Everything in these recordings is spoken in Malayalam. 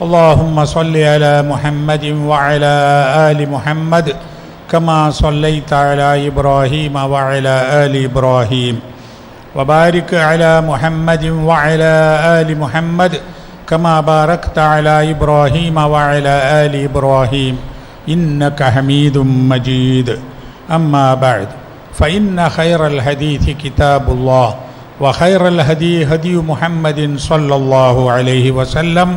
اللهم صل على محمد وعلى آل محمد كما صليت على إبراهيم وعلى آل إبراهيم. وبارك على محمد وعلى آل محمد كما باركت على إبراهيم وعلى آل إبراهيم. إنك حميد مجيد. أما بعد فإن خير الحديث كتاب الله وخير الهدي هدي محمد صلى الله عليه وسلم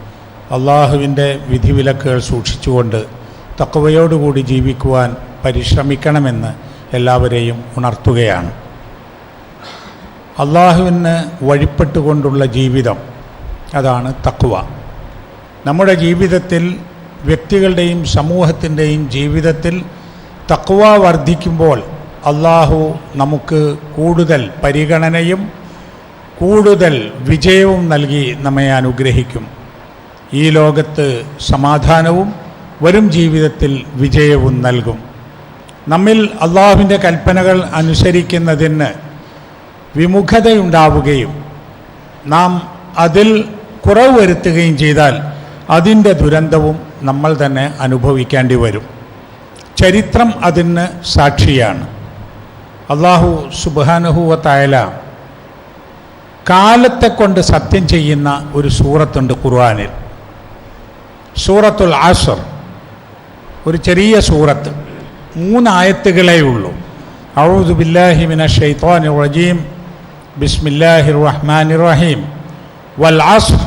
അള്ളാഹുവിന്റെ വിധിവിലക്കുകൾ സൂക്ഷിച്ചുകൊണ്ട് തക്കവയോടുകൂടി ജീവിക്കുവാൻ പരിശ്രമിക്കണമെന്ന് എല്ലാവരെയും ഉണർത്തുകയാണ്. അള്ളാഹുവിന് വഴിപ്പെട്ടുകൊണ്ടുള്ള ജീവിതം അതാണ് തക്കുവ നമ്മുടെ ജീവിതത്തിൽ വ്യക്തികളുടെയും സമൂഹത്തിന്റെയും ജീവിതത്തിൽ തക്കുവ വർദ്ധിക്കുമ്പോൾ അള്ളാഹു നമുക്ക് കൂടുതൽ പരിഗണനയും കൂടുതൽ വിജയവും നൽകി നമ്മെ അനുഗ്രഹിക്കും. ഈ ലോകത്ത് സമാധാനവും വരും ജീവിതത്തിൽ വിജയവും നൽകും. നമ്മിൽ അള്ളാഹുവിന്റെ കൽപ്പനകൾ അനുസരിക്കുന്നതിന് വിമുഖതയുണ്ടാവുകയും നാം അതിൽ കുറവ് വരുത്തുകയും ചെയ്താൽ അതിന്റെ ദുരന്തവും നമ്മൾ തന്നെ അനുഭവിക്കേണ്ടി വരും. ചരിത്രം അതിന് സാക്ഷിയാണ്. അള്ളാഹു സുബാനുഹൂവത്തായാല കാലത്തെ കൊണ്ട് സത്യം ചെയ്യുന്ന ഒരു സൂറത്തുണ്ട് ഖുർആനിൽ. സൂറത്തുൽ ആസർ ഒരു ചെറിയ സൂറത്ത് മൂന്നായത്തുകളേ ഉള്ളൂ അഊദു ബില്ലാഹി മിന ഷൈത്വാനി റജീം ബിസ്മില്ലാഹിർ റഹ്മാനിർ റഹീം വൽ അസ്ർ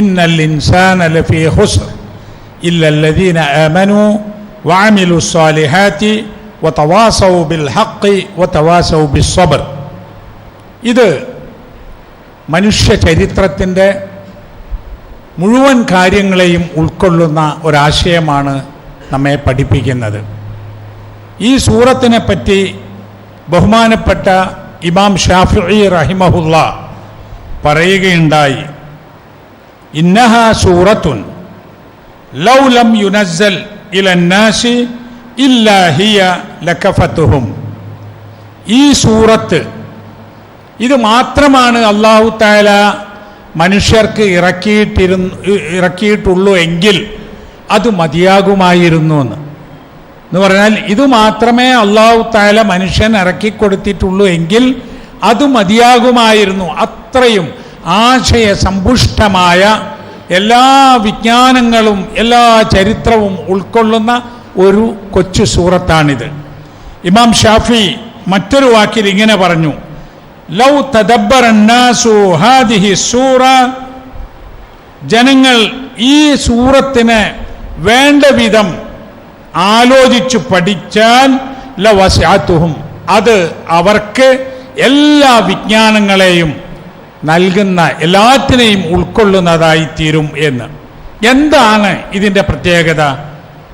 ഇന്നൽ ഇൻസാന ലഫീ ഖുസ്ർ ഇല്ല الذين آمنوا وعملوا الصالحات وتواصوا بالحق وتواصوا بالصبر ഇത് മനുഷ്യ ചരിത്രത്തിൻ്റെ മുഴുവൻ കാര്യങ്ങളെയും ഉൾക്കൊള്ളുന്ന ഒരാശയമാണ് നമ്മെ പഠിപ്പിക്കുന്നത്. ഈ സൂറത്തിനെ പറ്റി ബഹുമാനപ്പെട്ട ഇമാം ഷാഫി റഹിമഹുല്ല പറയുകയുണ്ടായി. ഇന്നഹ സൂറത്തുൻ ലൗലം യുനസൽ ഇലന്നാസി ഇല്ലാഹിയ ലക്കഫത്തുഹും ഈ സൂറത്ത് ഇത് മാത്രമാണ് അള്ളാഹു താല മനുഷ്യർക്ക് ഇറക്കിയിട്ടിരുന്നു ഇറക്കിയിട്ടുള്ളൂ എങ്കിൽ അത് മതിയാകുമായിരുന്നു എന്ന് എന്ന് പറഞ്ഞാൽ ഇത് മാത്രമേ അള്ളാഹു താല മനുഷ്യൻ ഇറക്കിക്കൊടുത്തിട്ടുള്ളൂ എങ്കിൽ അത് മതിയാകുമായിരുന്നു. അത്രയും ആശയ സമ്പുഷ്ടമായ എല്ലാ വിജ്ഞാനങ്ങളും എല്ലാ ചരിത്രവും ഉൾക്കൊള്ളുന്ന ഒരു കൊച്ചു സൂറത്താണിത്. ഇമാം ഷാഫി മറ്റൊരു വാക്കിൽ ഇങ്ങനെ പറഞ്ഞു ലൗ തദബ്ബറന്നാസു ഹാദിഹി സൂറ. ജനങ്ങൾ ഈ സൂറത്തിന് വേണ്ട വിധം ആലോചിച്ചു പഠിച്ചാൽ ലവസാത്തുഹും അത് അവർക്ക് എല്ലാ വിജ്ഞാനങ്ങളെയും നൽകുന്ന എല്ലാത്തിനെയും ഉൾക്കൊള്ളുന്നതായി തീരും എന്ന്. എന്താണ് ഇതിന്റെ പ്രത്യേകത?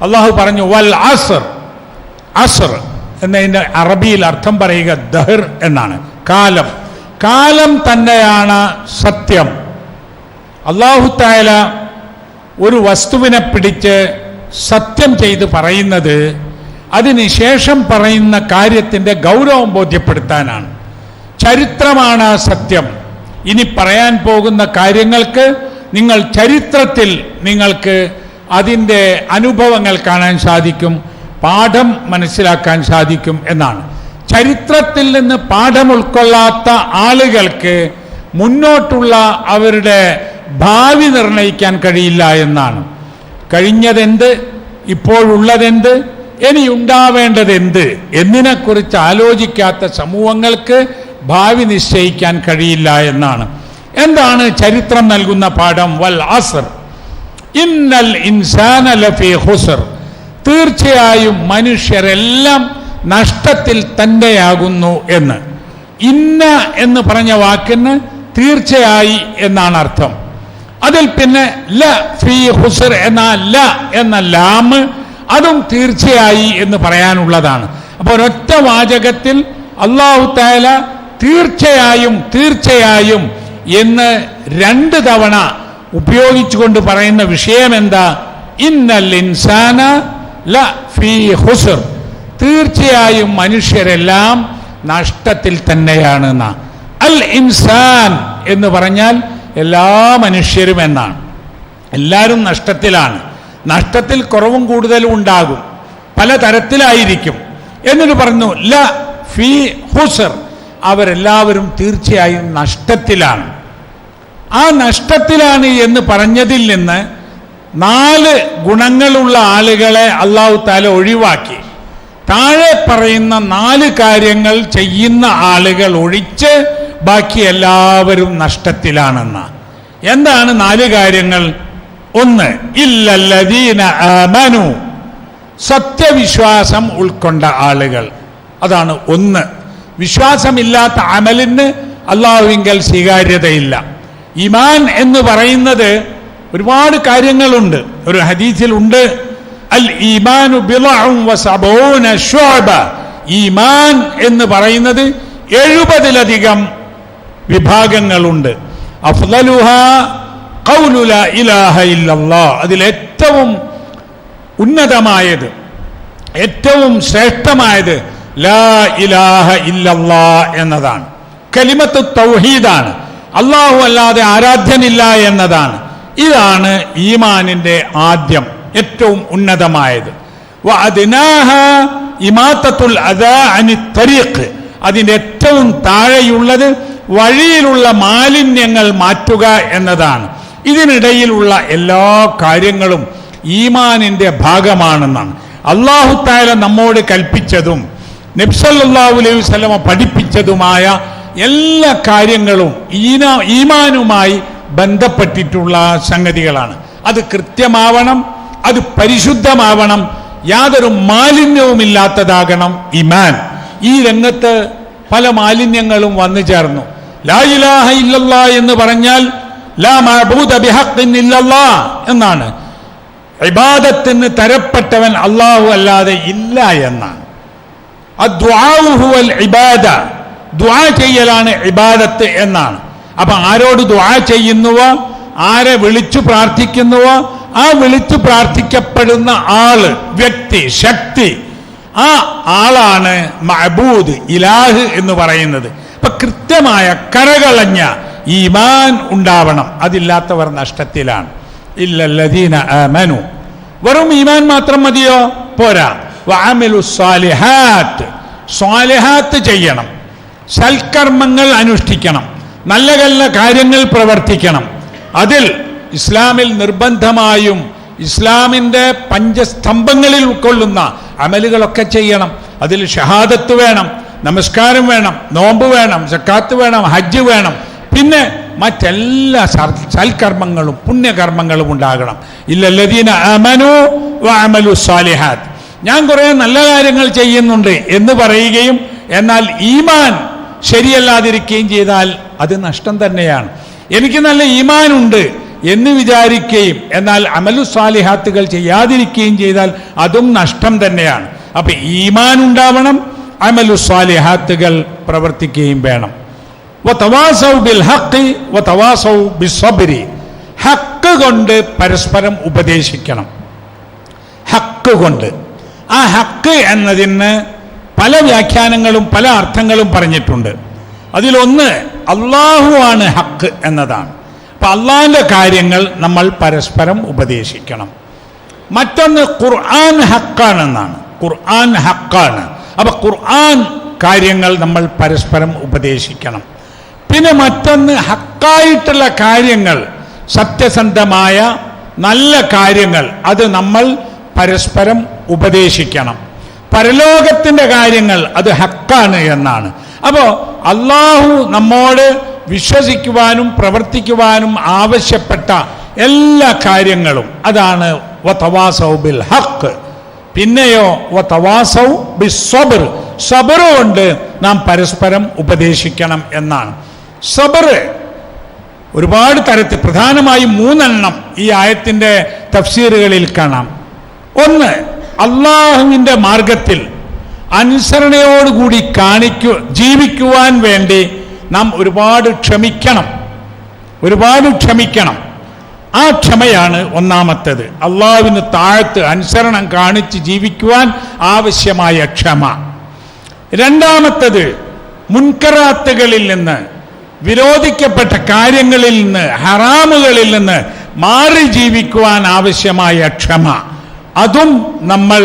അള്ളാഹു പറഞ്ഞു വൽ അസർ. അസർ എന്നതിന്റെ അറബിയിൽ അർത്ഥം പറയുക ദഹർ എന്നാണ്. കാലം. കാലം തന്നെയാണ് സത്യം. അള്ളാഹു തായാല ഒരു വസ്തുവിനെ പിടിച്ച് സത്യം ചെയ്ത് പറയുന്നത് അതിനുശേഷം പറയുന്ന കാര്യത്തിന്റെ ഗൗരവം ബോധ്യപ്പെടുത്താനാണ്. ചരിത്രമാണ് സത്യം. ഇനി പറയാൻ പോകുന്ന കാര്യങ്ങൾക്ക് നിങ്ങൾ ചരിത്രത്തിൽ നിങ്ങൾക്ക് അതിന്റെ അനുഭവങ്ങൾ കാണാൻ സാധിക്കും പാഠം മനസ്സിലാക്കാൻ സാധിക്കും എന്നാണ്. ചരിത്രത്തിൽ നിന്ന് പാഠം ഉൾക്കൊള്ളാത്ത ആളുകൾക്ക് മുന്നോട്ടുള്ള അവരുടെ ഭാവി നിർണയിക്കാൻ കഴിയില്ല എന്നാണ്. കഴിഞ്ഞതെന്ത്? ഇപ്പോഴുള്ളതെന്ത്? ഇനി ഉണ്ടാവേണ്ടത് എന്ത് എന്നതിനെക്കുറിച്ച് ആലോചിക്കാത്ത സമൂഹങ്ങൾക്ക് ഭാവി നിശ്ചയിക്കാൻ കഴിയില്ല എന്നാണ്. എന്താണ് ചരിത്രം നൽകുന്ന പാഠം? വൽ അസർ. ഇന്നൽ ഇൻസാന ലഫി ഹുസർ തീർച്ചയായും മനുഷ്യരെല്ലാം നഷ്ടത്തിൽ തന്നെയാകുന്നു എന്ന്. ഇന്ന എന്ന് പറഞ്ഞ വാക്കിന് തീർച്ചയായി എന്നാണ് അർത്ഥം. അതിൽ പിന്നെ ല ഫി ഹുസർ എന്ന ല എന്ന ലാമ് അതും തീർച്ചയായി എന്ന് പറയാനുള്ളതാണ്. അപ്പോൾ ഒരൊറ്റ വാചകത്തിൽ അള്ളാഹു താല തീർച്ചയായും തീർച്ചയായും എന്ന് രണ്ട് തവണ ഉപയോഗിച്ചുകൊണ്ട് പറയുന്ന വിഷയം എന്താ? ഇന്നൽ ഇൻസാന ല ഫീ ഹുസർ. തീർച്ചയായും മനുഷ്യരെല്ലാം നഷ്ടത്തിൽ തന്നെയാണ് അൽ ഇൻസാൻ എന്ന് പറഞ്ഞാൽ എല്ലാ മനുഷ്യരും എന്നാണ്. എല്ലാവരും നഷ്ടത്തിലാണ്. നഷ്ടത്തിൽ കുറവും കൂടുതലും ഉണ്ടാകും. പല തരത്തിലായിരിക്കും എന്നിട്ട് പറഞ്ഞു ല ഫി ഹുസർ. അവരെല്ലാവരും തീർച്ചയായും നഷ്ടത്തിലാണ്. ആ നഷ്ടത്തിലാണ് എന്ന് പറഞ്ഞതിൽ നിന്ന് നാല് ഗുണങ്ങളുള്ള ആളുകളെ അള്ളാഹു താല ഒഴിവാക്കി. താഴെ പറയുന്ന നാല് കാര്യങ്ങൾ ചെയ്യുന്ന ആളുകൾ ഒഴിച്ച് ബാക്കി എല്ലാവരും നഷ്ടത്തിലാണെന്ന. എന്താണ് നാല് കാര്യങ്ങൾ? ഒന്ന് ഇല്ലല്ലദീന ആമനു. സത്യവിശ്വാസം ഉൾക്കൊണ്ട ആളുകൾ. അതാണ് ഒന്ന്. വിശ്വാസമില്ലാത്ത അമലിന് അള്ളാഹുവിങ്കൽ സ്വീകാര്യതയില്ല. ഇമാൻ എന്ന് പറയുന്നത് ഒരുപാട് കാര്യങ്ങളുണ്ട്. ഒരു ഹദീസിലുണ്ട്. അൽ ഈമാനു വസബൂന ശുഅബ ഈമാൻ എന്ന് പറയുന്നത് എഴുപതിലധികം വിഭാഗങ്ങളുണ്ട്. ഖൗലു ലാ ഇലാഹ ഇല്ലല്ലാഹ് അതിലേറ്റവും ഉന്നതമായത് ഏറ്റവും ശ്രേഷ്ഠമായത് ലാ ഇലാഹ ഇല്ലല്ലാ എന്നതാണ്. കലിമത്ത് തൗഹീദാണ്. അള്ളാഹു അല്ലാതെ ആരാധ്യനില്ല എന്നതാണ്. ഇതാണ് ഈമാനിന്റെ ആദ്യം. ഏറ്റവും ഉന്നതമായത്. ഇമാത്തത്തുൽ അനി തരീഖ്. ഏറ്റവും താഴെയുള്ളത് വഴിയിലുള്ള മാലിന്യങ്ങൾ മാറ്റുക എന്നതാണ്. ഇതിനിടയിലുള്ള എല്ലാ കാര്യങ്ങളും ഈമാനിന്റെ ഭാഗമാണെന്നാണ്. അള്ളാഹു താല നമ്മോട് കൽപ്പിച്ചതും നബ്സല്ലാഹു അലൈഹി പഠിപ്പിച്ചതുമായ എല്ലാ കാര്യങ്ങളും ഈന ഈമാനുമായി ബന്ധപ്പെട്ടിട്ടുള്ള സംഗതികളാണ്. അത് കൃത്യമാവണം അത് പരിശുദ്ധമാവണം. യാതൊരു മാലിന്യവുമില്ലാത്തതാകണം ഇമാൻ ഈ രംഗത്ത് പല മാലിന്യങ്ങളും വന്നു ചേർന്നു. ലാ ഇലാഹ എന്ന് പറഞ്ഞാൽ ലാ മഅബൂദ ബിഹഖിൻ എന്നാണ്. ഇബാദത്തിന് തരപ്പെട്ടവൻ അള്ളാഹു അല്ലാതെ ഇല്ല എന്നാണ്. ഇബാദ. ചെയ്യലാണ് ഇബാദത്ത് എന്നാണ്. അപ്പൊ ആരോട് ദ്വാ ചെയ്യുന്നുവോ? ആരെ വിളിച്ചു പ്രാർത്ഥിക്കുന്നുവോ? ആ വിളിച്ചു പ്രാർത്ഥിക്കപ്പെടുന്ന ആൾ വ്യക്തി ശക്തി ആ ആളാണ് മഹബൂദ് ഇലാഹ് എന്ന് പറയുന്നത്. അപ്പൊ കൃത്യമായ കരകളഞ്ഞ ഈമാൻ ഉണ്ടാവണം. അതില്ലാത്തവർ നഷ്ടത്തിലാണ്. ഇല്ലല്ലദീന ആമനു. വെറും ഈമാൻ മാത്രം മതിയോ? പോരാ. വാമിലു സ്വാലിഹാത്ത്. സ്വാലിഹാത്ത് ചെയ്യണം. സൽക്കർമ്മങ്ങൾ അനുഷ്ഠിക്കണം. നല്ല നല്ല കാര്യങ്ങൾ പ്രവർത്തിക്കണം. അതിൽ ഇസ്ലാമിൽ നിർബന്ധമായും ഇസ്ലാമിന്റെ പഞ്ചസ്തംഭങ്ങളിൽ ഉൾക്കൊള്ളുന്ന അമലുകളൊക്കെ ചെയ്യണം. അതിൽ ഷഹാദത്ത് വേണം നമസ്കാരം വേണം നോമ്പ് വേണം സക്കാത്ത് വേണം ഹജ്ജ് വേണം. പിന്നെ മറ്റെല്ലാ സൽക്കർമ്മങ്ങളും പുണ്യകർമ്മങ്ങളും ഉണ്ടാകണം. ഇല്ലല്ലദീന അമനു അമലു സാലിഹാത്ത് ഞാൻ കുറേ നല്ല കാര്യങ്ങൾ ചെയ്യുന്നുണ്ട് എന്ന് പറയുകയും എന്നാൽ ഈമാൻ ശരിയല്ലാതിരിക്കുകയും ചെയ്താൽ അത് നഷ്ടം തന്നെയാണ്. എനിക്ക് നല്ല ഈമാനുണ്ട്. എന്ന് വിചാരിക്കുകയും എന്നാൽ അമലു സാലിഹാത്തുകൾ ചെയ്യാതിരിക്കുകയും ചെയ്താൽ അതും നഷ്ടം തന്നെയാണ്. അപ്പൊ ഈമാൻ ഉണ്ടാവണം അമലു സാലിഹാത്തുകൾ പ്രവർത്തിക്കുകയും വേണം. ഹക്ക് കൊണ്ട് പരസ്പരം ഉപദേശിക്കണം. ഹക്ക് കൊണ്ട്. ആ ഹക്ക് എന്നതിന് പല വ്യാഖ്യാനങ്ങളും പല അർത്ഥങ്ങളും പറഞ്ഞിട്ടുണ്ട്. അതിലൊന്ന് അള്ളാഹുവാണ് ഹക്ക് എന്നതാണ്. അപ്പൊ അള്ളാന്റെ കാര്യങ്ങൾ നമ്മൾ പരസ്പരം ഉപദേശിക്കണം. മറ്റൊന്ന് ഖുർആൻ ഹക്കാണെന്നാണ്. ഖുർആൻ ഹക്കാണ്. അപ്പം ഖുർആൻ കാര്യങ്ങൾ നമ്മൾ പരസ്പരം ഉപദേശിക്കണം. പിന്നെ മറ്റൊന്ന് ഹക്കായിട്ടുള്ള കാര്യങ്ങൾ സത്യസന്ധമായ നല്ല കാര്യങ്ങൾ അത് നമ്മൾ പരസ്പരം ഉപദേശിക്കണം. പരലോകത്തിന്റെ കാര്യങ്ങൾ അത് ഹക്കാണ് എന്നാണ്. അപ്പോൾ അള്ളാഹു നമ്മോട് വിശ്വസിക്കുവാനും പ്രവർത്തിക്കുവാനും ആവശ്യപ്പെട്ട എല്ലാ കാര്യങ്ങളും. അതാണ് ബിൽ ഹക്ക് പിന്നെയോ വതവാസൗ സബർ. കൊണ്ട് നാം പരസ്പരം ഉപദേശിക്കണം എന്നാണ്. സബർ ഒരുപാട് തരത്തിൽ പ്രധാനമായും മൂന്നെണ്ണം ഈ ആയത്തിന്റെ തഫ്സീറുകളിൽ കാണാം. ഒന്ന് അള്ളാഹുവിന്റെ മാർഗത്തിൽ അനുസരണയോടുകൂടി കാണിക്കു ജീവിക്കുവാൻ വേണ്ടി നാം ഒരുപാട് ക്ഷമിക്കണം. ഒരുപാട് ക്ഷമിക്കണം. ആ ക്ഷമയാണ് ഒന്നാമത്തേത്. അള്ളാഹുവിന് താഴത്ത് അനുസരണം കാണിച്ച് ജീവിക്കുവാൻ ആവശ്യമായ ക്ഷമ. രണ്ടാമത്തത് മുൻകറാത്തുകളിൽ നിന്ന് വിരോധിക്കപ്പെട്ട കാര്യങ്ങളിൽ നിന്ന് ഹറാമുകളിൽ നിന്ന് മാറി ജീവിക്കുവാൻ ആവശ്യമായ ക്ഷമ. അതും നമ്മൾ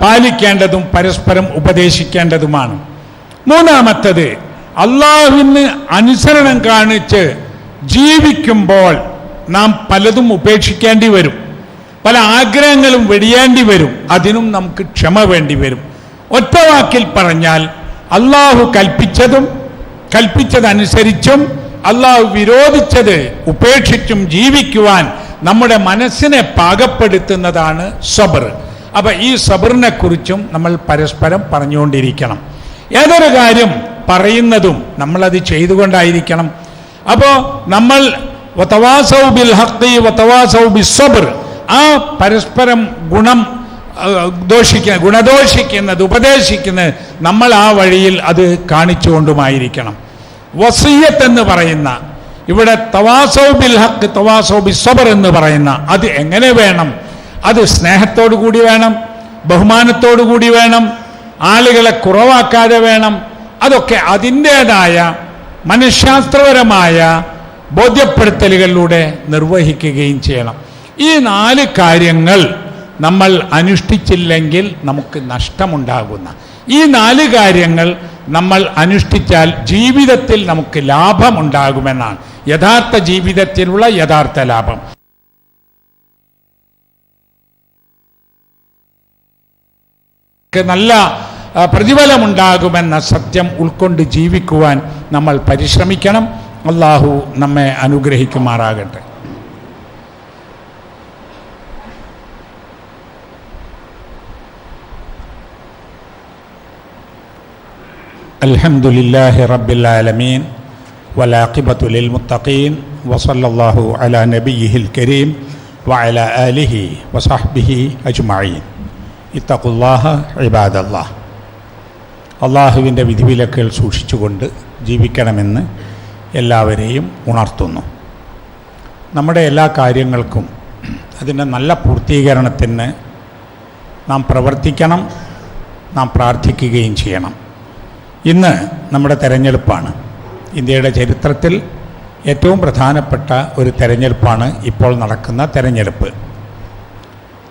പാലിക്കേണ്ടതും പരസ്പരം ഉപദേശിക്കേണ്ടതുമാണ്. മൂന്നാമത്തത് അള്ളാഹുവിന് അനുസരണം കാണിച്ച് ജീവിക്കുമ്പോൾ നാം പലതും ഉപേക്ഷിക്കേണ്ടി വരും. പല ആഗ്രഹങ്ങളും വെടിയേണ്ടി വരും. അതിനും നമുക്ക് ക്ഷമ വേണ്ടി വരും. ഒറ്റ വാക്കിൽ പറഞ്ഞാൽ അള്ളാഹു കൽപ്പിച്ചതും കൽപ്പിച്ചതനുസരിച്ചും അള്ളാഹു വിരോധിച്ചത് ഉപേക്ഷിച്ചും ജീവിക്കുവാൻ നമ്മുടെ മനസ്സിനെ പാകപ്പെടുത്തുന്നതാണ് സബർ. അപ്പൊ ഈ സബറിനെ കുറിച്ചും നമ്മൾ പരസ്പരം പറഞ്ഞുകൊണ്ടിരിക്കണം. ഏതൊരു കാര്യം പറയുന്നതും നമ്മളത് ചെയ്തുകൊണ്ടായിരിക്കണം. അപ്പോൾ നമ്മൾ വതവാസൗ ബിൽ ഹഖി വതവാസൗ ബിസ്സബ്ർ ആ പരസ്പരം ഗുണം ദോഷിക്ക ദോഷിക്കുന്ന ഗുണദോഷിക്കുന്നത് ഉപദേശിക്കുന്നത് നമ്മൾ ആ വഴിയിൽ അത് കാണിച്ചുകൊണ്ടുമായിരിക്കണം. വസീയത്ത് എന്ന് പറയുന്ന ഇവിടെ തവാസൗ ബിൽ ഹക്ക് തവാസൗ സബർ എന്ന് പറയുന്ന അത് എങ്ങനെ വേണം? അത് സ്നേഹത്തോടു കൂടി വേണം ബഹുമാനത്തോടു കൂടി വേണം ആളുകളെ കുറവാക്കാതെ വേണം അതൊക്കെ അതിന്റെതായ മനഃശാസ്ത്രപരമായ ബോധ്യപ്പെടുത്തലുകളിലൂടെ നിർവഹിക്കുകയും ചെയ്യണം. ഈ നാല് കാര്യങ്ങൾ നമ്മൾ അനുഷ്ഠിച്ചില്ലെങ്കിൽ നമുക്ക് നഷ്ടമുണ്ടാകുന്ന. ഈ നാല് കാര്യങ്ങൾ നമ്മൾ അനുഷ്ഠിച്ചാൽ ജീവിതത്തിൽ നമുക്ക് ലാഭമുണ്ടാകുമെന്നാണ്. യഥാർത്ഥ ജീവിതത്തിലുള്ള യഥാർത്ഥ ലാഭം. നല്ല പ്രതിഫലമുണ്ടാകുമെന്ന സത്യം ഉൾക്കൊണ്ട് ജീവിക്കുവാൻ നമ്മൾ പരിശ്രമിക്കണം അള്ളാഹു നമ്മെ അനുഗ്രഹിക്കുമാറാകട്ടെ الحمد لله رب العالمين والعاقبة للمتقين وصلى الله على نبيه الكريم وعلى آله وصحبه أجمعين اتقوا الله عباد الله അള്ളാഹുവിന്റെ വിധിവിലക്കുകൾ സൂക്ഷിച്ചുകൊണ്ട് ജീവിക്കണമെന്ന് എല്ലാവരെയും ഉണർത്തുന്നു. നമ്മുടെ എല്ലാ കാര്യങ്ങൾക്കും അതിന്റെ നല്ല പൂർത്തീകരണത്തിന് നാം പ്രവർത്തിക്കണം നാം പ്രാർത്ഥിക്കുകയും ചെയ്യണം. ഇന്ന് നമ്മുടെ തെരഞ്ഞെടുപ്പാണ്. ഇന്ത്യയുടെ ചരിത്രത്തിൽ ഏറ്റവും പ്രധാനപ്പെട്ട ഒരു തെരഞ്ഞെടുപ്പാണ് ഇപ്പോൾ നടക്കുന്ന തെരഞ്ഞെടുപ്പ്.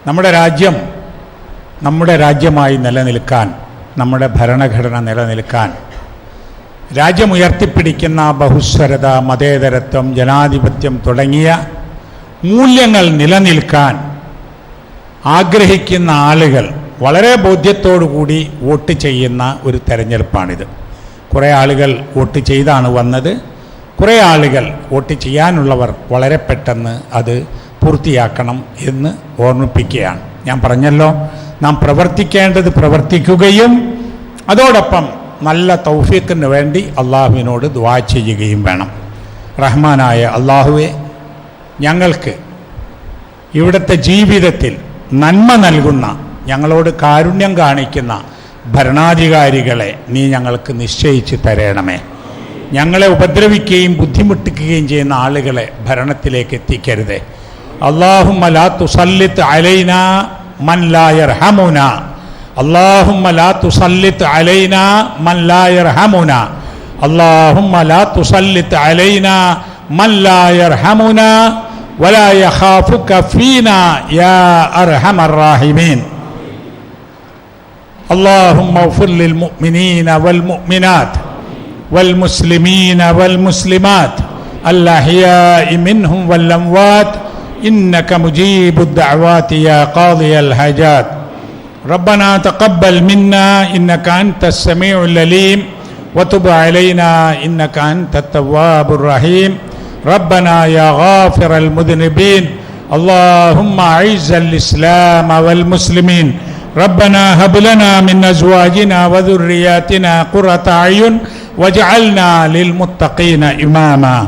നമ്മുടെ രാജ്യം നമ്മുടെ രാജ്യമായി നിലനിൽക്കാൻ നമ്മുടെ ഭരണഘടന നിലനിൽക്കാൻ. രാജ്യമുയർത്തിപ്പിടിക്കുന്ന ബഹുസ്വരത മതേതരത്വം ജനാധിപത്യം തുടങ്ങിയ മൂല്യങ്ങൾ നിലനിൽക്കാൻ ആഗ്രഹിക്കുന്ന ആളുകൾ വളരെ ബോധ്യത്തോടുകൂടി വോട്ട് ചെയ്യുന്ന ഒരു തെരഞ്ഞെടുപ്പാണിത്. കുറേ ആളുകൾ വോട്ട് ചെയ്താണ് വന്നത്. കുറേ ആളുകൾ വോട്ട് ചെയ്യാനുള്ളവർ വളരെ പെട്ടെന്ന് അത് പൂർത്തിയാക്കണം എന്ന് ഓർമ്മിപ്പിക്കുകയാണ്. ഞാൻ പറഞ്ഞല്ലോ നാം പ്രവർത്തിക്കേണ്ടത് പ്രവർത്തിക്കുകയും അതോടൊപ്പം നല്ല തൗഫീഖിന് വേണ്ടി അള്ളാഹുവിനോട് ദ്വാ ചെയ്യുകയും വേണം. റഹ്മാനായ അള്ളാഹുവെ ഞങ്ങൾക്ക് ഇവിടുത്തെ ജീവിതത്തിൽ നന്മ നൽകുന്ന ഞങ്ങളോട് കാരുണ്യം കാണിക്കുന്ന ഭരണാധികാരികളെ നീ ഞങ്ങൾക്ക് നിശ്ചയിച്ച് തരണമേ. ഞങ്ങളെ ഉപദ്രവിക്കുകയും ബുദ്ധിമുട്ടിക്കുകയും ചെയ്യുന്ന ആളുകളെ ഭരണത്തിലേക്ക് എത്തിക്കരുതേ. അള്ളാഹു മലാ തുസല്ലിത്ത് അലൈന من لا يرحمنا. اللهم لا تسلط علينا من لا يرحمنا. اللهم لا تسلط علينا من لا يرحمنا ولا يخافك فينا يا أرحم الراحمين. اللهم اغفر للمؤمنين والمؤمنات والمسلمين والمسلمات الأحياء منهم والأموات إنك مجيب الدعوات يا قاضي الحاجات. ربنا تقبل منا إنك أنت السميع العليم. وتب علينا إنك أنت التواب الرحيم. ربنا يا غافر المذنبين. اللهم أعز الإسلام والمسلمين. ربنا هب لنا من أزواجنا وذرياتنا قرة أعين واجعلنا للمتقين إماما.